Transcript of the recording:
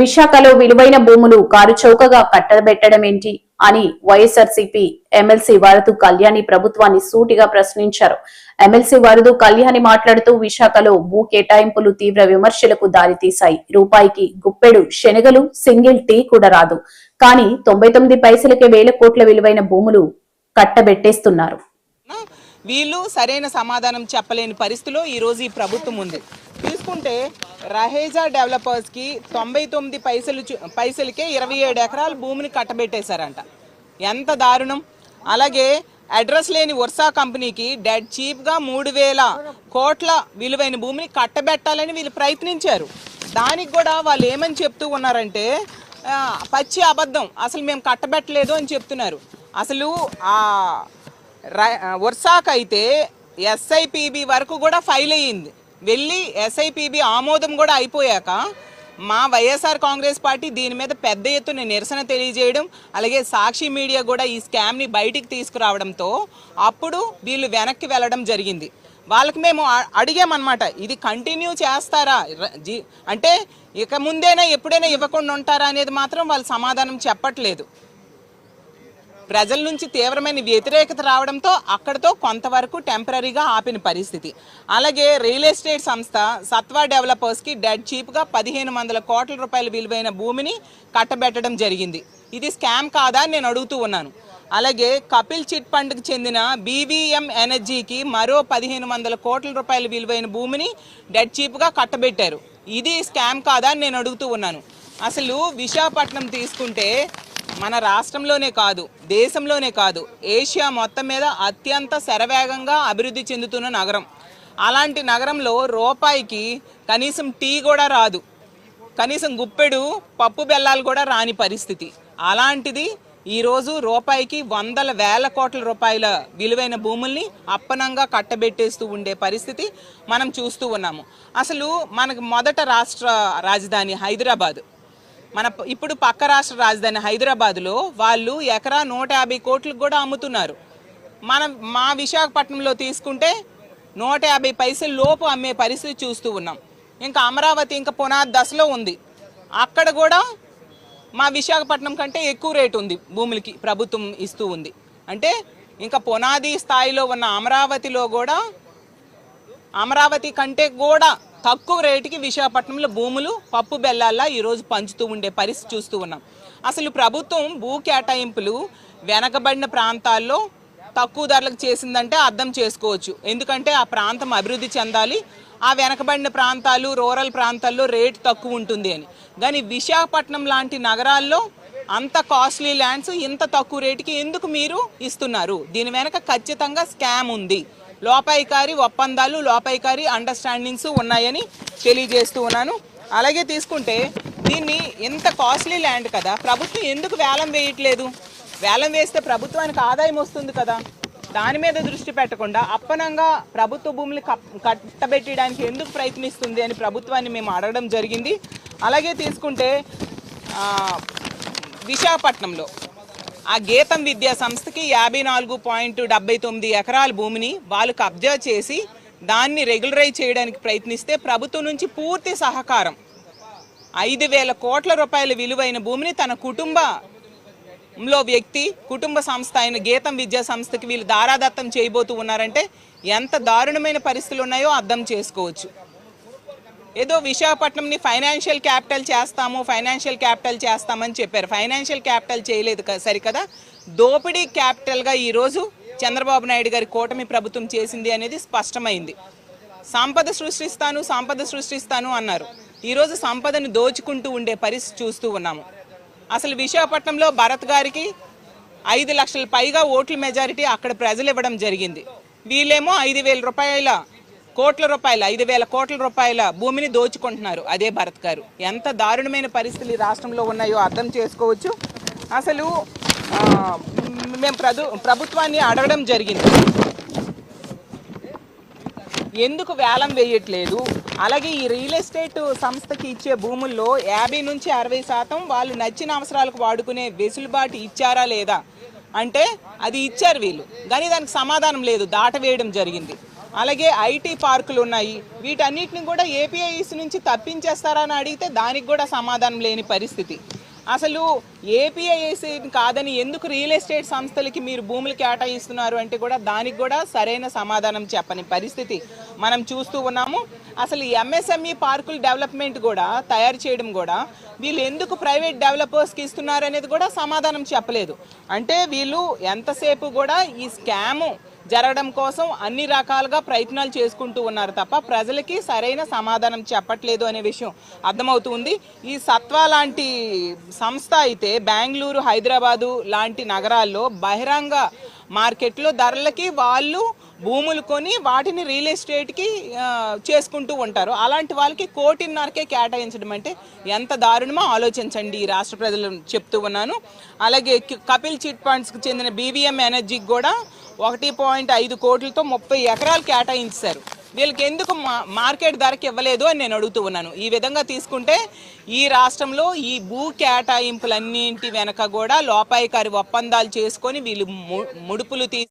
విశాఖలో విలువైన భూములు కారు చౌకగా కట్టబెట్టడం ఏంటి అని వైఎస్ఆర్సీపీ ఎమ్మెల్సీ వరదు కళ్యాణి ప్రభుత్వాన్ని సూటిగా ప్రశ్నించారు. ఎమ్మెల్సీ వరదు కళ్యాణి మాట్లాడుతూ విశాఖలో భూ కేటాయింపులు తీవ్ర విమర్శలకు దారితీశాయి. రూపాయికి గుప్పెడు శనగలు సింగిల్ టీ కూడా రాదు. కానీ తొంభై తొమ్మిది పైసలకే వేల కోట్ల విలువైన భూములు కట్టబెట్టేస్తున్నారు. వీళ్ళు సరైన సమాధానం చెప్పలేని పరిస్థితిలో ఈరోజు ఈ ప్రభుత్వం ఉంది. తీసుకుంటే రహేజా డెవలపర్స్కి తొంభై తొమ్మిది పైసలు పైసలకే ఇరవై ఏడు ఎకరాల భూమిని కట్టబెట్టేశారంట. ఎంత దారుణం. అలాగే అడ్రస్ లేని వర్సా కంపెనీకి డెడ్ చీప్గా మూడు వేల కోట్ల విలువైన భూమిని కట్టబెట్టాలని వీళ్ళు ప్రయత్నించారు. దానికి కూడా వాళ్ళు ఏమని చెప్తూ ఉన్నారంటే పచ్చి అబద్ధం. అసలు మేము కట్టబెట్టలేదు అని చెప్తున్నారు. అసలు ఆ అయితే ఎస్ఐపిబి వరకు కూడా ఫైల్ అయ్యింది. వెళ్ళి ఎస్ఐపిబి ఆమోదం కూడా అయిపోయాక మా వైఎస్ఆర్ కాంగ్రెస్ పార్టీ దీని మీద పెద్ద ఎత్తున నిరసన తెలియజేయడం అలాగే సాక్షి మీడియా కూడా ఈ స్కామ్ని బయటికి తీసుకురావడంతో అప్పుడు వీళ్ళు వెనక్కి వెళ్ళడం జరిగింది. వాళ్ళకి మేము అడిగామన్నమాట ఇది కంటిన్యూ చేస్తారా? జీ అంటే ఇక ముందేనా ఎప్పుడైనా ఇవ్వకుండా ఉంటారా? అనేది మాత్రం వాళ్ళు సమాధానం చెప్పట్లేదు. ప్రజల నుంచి తీవ్రమైన వ్యతిరేకత రావడంతో అక్కడతో కొంతవరకు టెంపరీగా ఆపిన పరిస్థితి. అలాగే రియల్ ఎస్టేట్ సంస్థ సత్వా డెవలపర్స్కి డెడ్ చీప్గా పదిహేను వందల కోట్ల రూపాయల విలువైన భూమిని కట్టబెట్టడం జరిగింది. ఇది స్కామ్ కాదా అని నేను అడుగుతూ ఉన్నాను. అలాగే కపిల్ చిట్ ఫండ్కి చెందిన బీవీఎం ఎనర్జీకి మరో పదిహేను వందల కోట్ల రూపాయల విలువైన భూమిని డెడ్ చీప్గా కట్టబెట్టారు. ఇది స్కామ్ కాదా అని నేను అడుగుతూ ఉన్నాను. అసలు విశాఖపట్నం తీసుకుంటే మన రాష్ట్రంలోనే కాదు దేశంలోనే కాదు ఏషియా మొత్తం మీద అత్యంత శరవేగంగా అభివృద్ధి చెందుతున్న నగరం. అలాంటి నగరంలో రూపాయికి కనీసం టీ కూడా రాదు. కనీసం గుప్పెడు పప్పు బెల్లాలు కూడా రాని పరిస్థితి. అలాంటిది ఈరోజు రూపాయికి వందల వేల కోట్ల రూపాయల విలువైన భూముల్ని అప్పనంగా కట్టబెట్టేస్తూ ఉండే పరిస్థితి మనం చూస్తూ ఉన్నాము. అసలు మనకు మొదట రాష్ట్ర రాజధాని హైదరాబాద్. మన ఇప్పుడు పక్క రాష్ట్ర రాజధాని హైదరాబాద్లో వాళ్ళు ఎకరా నూట యాభై కోట్లకు కూడా అమ్ముతున్నారు. మనం మా విశాఖపట్నంలో తీసుకుంటే నూట యాభై పైసల లోపు అమ్మే పరిస్థితి చూస్తూ ఉన్నాం. ఇంకా అమరావతి ఇంకా పునాది దశలో ఉంది. అక్కడ కూడా మా విశాఖపట్నం కంటే ఎక్కువ రేటు ఉంది భూములకి ప్రభుత్వం ఇస్తూ ఉంది. అంటే ఇంకా పునాది స్థాయిలో ఉన్న అమరావతిలో కూడా అమరావతి కంటే కూడా తక్కువ రేటుకి విశాఖపట్నంలో భూములు పప్పు బెల్లాల్లా ఈరోజు పంచుతూ ఉండే పరిస్థితి చూస్తూ ఉన్నాం. అసలు ప్రభుత్వం భూ కేటాయింపులు వెనకబడిన ప్రాంతాల్లో తక్కువ ధరలకు చేసిందంటే అర్థం చేసుకోవచ్చు. ఎందుకంటే ఆ ప్రాంతం అభివృద్ధి చెందాలి. ఆ వెనకబడిన ప్రాంతాలు రూరల్ ప్రాంతాల్లో రేటు తక్కువ ఉంటుంది అని. కానీ విశాఖపట్నం లాంటి నగరాల్లో అంత కాస్ట్లీ ల్యాండ్స్ ఇంత తక్కువ రేటుకి ఎందుకు మీరు ఇస్తున్నారు? దీని వెనక ఖచ్చితంగా స్కామ్ ఉంది. లోపాయికారి ఒప్పందాలు లోపాయికారి అండర్స్టాండింగ్స్ ఉన్నాయని తెలియజేస్తూ ఉన్నాను. అలాగే తీసుకుంటే దీన్ని ఇంత కాస్ట్లీ ల్యాండ్ కదా ప్రభుత్వం ఎందుకు వేలం వేయట్లేదు? వేలం వేస్తే ప్రభుత్వానికి ఆదాయం వస్తుంది కదా. దాని మీద దృష్టి పెట్టకుండా అప్పనంగా ప్రభుత్వ భూములు కట్టబెట్టడానికి ఎందుకు ప్రయత్నిస్తుంది అని ప్రభుత్వాన్ని మేము అడగడం జరిగింది. అలాగే తీసుకుంటే విశాఖపట్నంలో ఆ గీతం విద్యా సంస్థకి యాభై నాలుగు పాయింట్ డెబ్బై తొమ్మిది ఎకరాల భూమిని వాళ్ళు కబ్జా చేసి దాన్ని రెగ్యులరైజ్ చేయడానికి ప్రయత్నిస్తే ప్రభుత్వం నుంచి పూర్తి సహకారం. ఐదు వేల కోట్ల రూపాయల విలువైన భూమిని తన కుటుంబంలో వ్యక్తి కుటుంబ సంస్థ అయిన గీతం విద్యా సంస్థకి వీళ్ళు దారాదత్తం చేయబోతూ ఉన్నారంటే ఎంత దారుణమైన పరిస్థితులు ఉన్నాయో అర్థం చేసుకోవచ్చు. ఏదో విశాఖపట్నంని ఫైనాన్షియల్ క్యాపిటల్ చేస్తాము ఫైనాన్షియల్ క్యాపిటల్ చేస్తామని చెప్పారు. ఫైనాన్షియల్ క్యాపిటల్ చేయలేదు సరికదా? దోపిడీ క్యాపిటల్గా ఈరోజు చంద్రబాబు నాయుడు గారి కూటమి ప్రభుత్వం చేసింది అనేది స్పష్టమైంది. సంపద సృష్టిస్తాను సంపద సృష్టిస్తాను అన్నారు. ఈరోజు సంపదను దోచుకుంటూ ఉండే పరిస్థితి చూస్తూ ఉన్నాము. అసలు విశాఖపట్నంలో భరత్ గారికి ఐదు లక్షల పైగా ఓట్ల మెజారిటీ అక్కడ ప్రజలు ఇవ్వడం జరిగింది. వీళ్ళేమో ఐదు వేల రూపాయల కోట్ల రూపాయల ఐదు వేల కోట్ల రూపాయల భూమిని దోచుకుంటున్నారు అదే భరత్ గారు. ఎంత దారుణమైన పరిస్థితులు ఈ రాష్ట్రంలో ఉన్నాయో అర్థం చేసుకోవచ్చు. అసలు మేము ప్రభు ప్రభుత్వాన్ని అడగడం జరిగింది. ఎందుకు వేలం వేయట్లేదు? అలాగే ఈ రియల్ ఎస్టేట్ సంస్థకి ఇచ్చే భూముల్లో యాభై నుంచి అరవై శాతం వాళ్ళు నచ్చిన అవసరాలకు వాడుకునే వెసులుబాటు ఇచ్చారా లేదా? అంటే అది ఇచ్చారు వీళ్ళు. కానీ దానికి సమాధానం లేదు. దాటవేయడం జరిగింది. అలాగే ఐటీ పార్కులు ఉన్నాయి. వీటన్నిటిని కూడా ఏపీఐస్ నుంచి తప్పించేస్తారని అడిగితే దానికి కూడా సమాధానం లేని పరిస్థితి. అసలు ఏపీఐసి కాదని ఎందుకు రియల్ ఎస్టేట్ సంస్థలకి మీరు భూములు కేటాయిస్తున్నారు అంటే కూడా దానికి కూడా సరైన సమాధానం చెప్పని పరిస్థితి మనం చూస్తూ ఉన్నాము. అసలు ఎంఎస్ఎంఈ పార్కుల డెవలప్మెంట్ కూడా తయారు చేయడం కూడా వీళ్ళు ఎందుకు ప్రైవేట్ డెవలపర్స్కి ఇస్తున్నారు అనేది కూడా సమాధానం చెప్పలేదు. అంటే వీళ్ళు ఎంతసేపు కూడా ఈ స్కాము జరగడం కోసం అన్ని రకాలుగా ప్రయత్నాలు చేసుకుంటూ ఉన్నారు తప్ప ప్రజలకి సరైన సమాధానం చెప్పట్లేదు అనే విషయం అర్థమవుతుంది. ఈ సత్వా లాంటి సంస్థ అయితే బెంగళూరు హైదరాబాదు లాంటి నగరాల్లో బహిరంగ మార్కెట్లో ధరలకి వాళ్ళు భూములు కొని వాటిని రియల్ ఎస్టేట్కి చేసుకుంటూ ఉంటారు. అలాంటి వాళ్ళకి కోటిన్నరకే కేటాయించడం అంటే ఎంత దారుణమో ఆలోచించండి ఈ రాష్ట్ర ప్రజలు చెప్తూ ఉన్నాను. అలాగే కపిల్ చిట్ ఫండ్స్కి చెందిన బీవీఎం ఎనర్జీకి కూడా ఒకటి పాయింట్ ఐదు కోట్లతో ముప్పై ఎకరాలు కేటాయించారు. వీళ్ళకి ఎందుకు మా- మార్కెట్ ధరకి ఇవ్వలేదు అని నేను అడుగుతూ ఉన్నాను. ఈ విధంగా తీసుకుంటే ఈ రాష్ట్రంలో ఈ భూ కేటాయింపులన్నింటి వెనక కూడా లోపాయికారి ఒప్పందాలు చేసుకొని వీళ్ళు ము- ముడుపులు తీ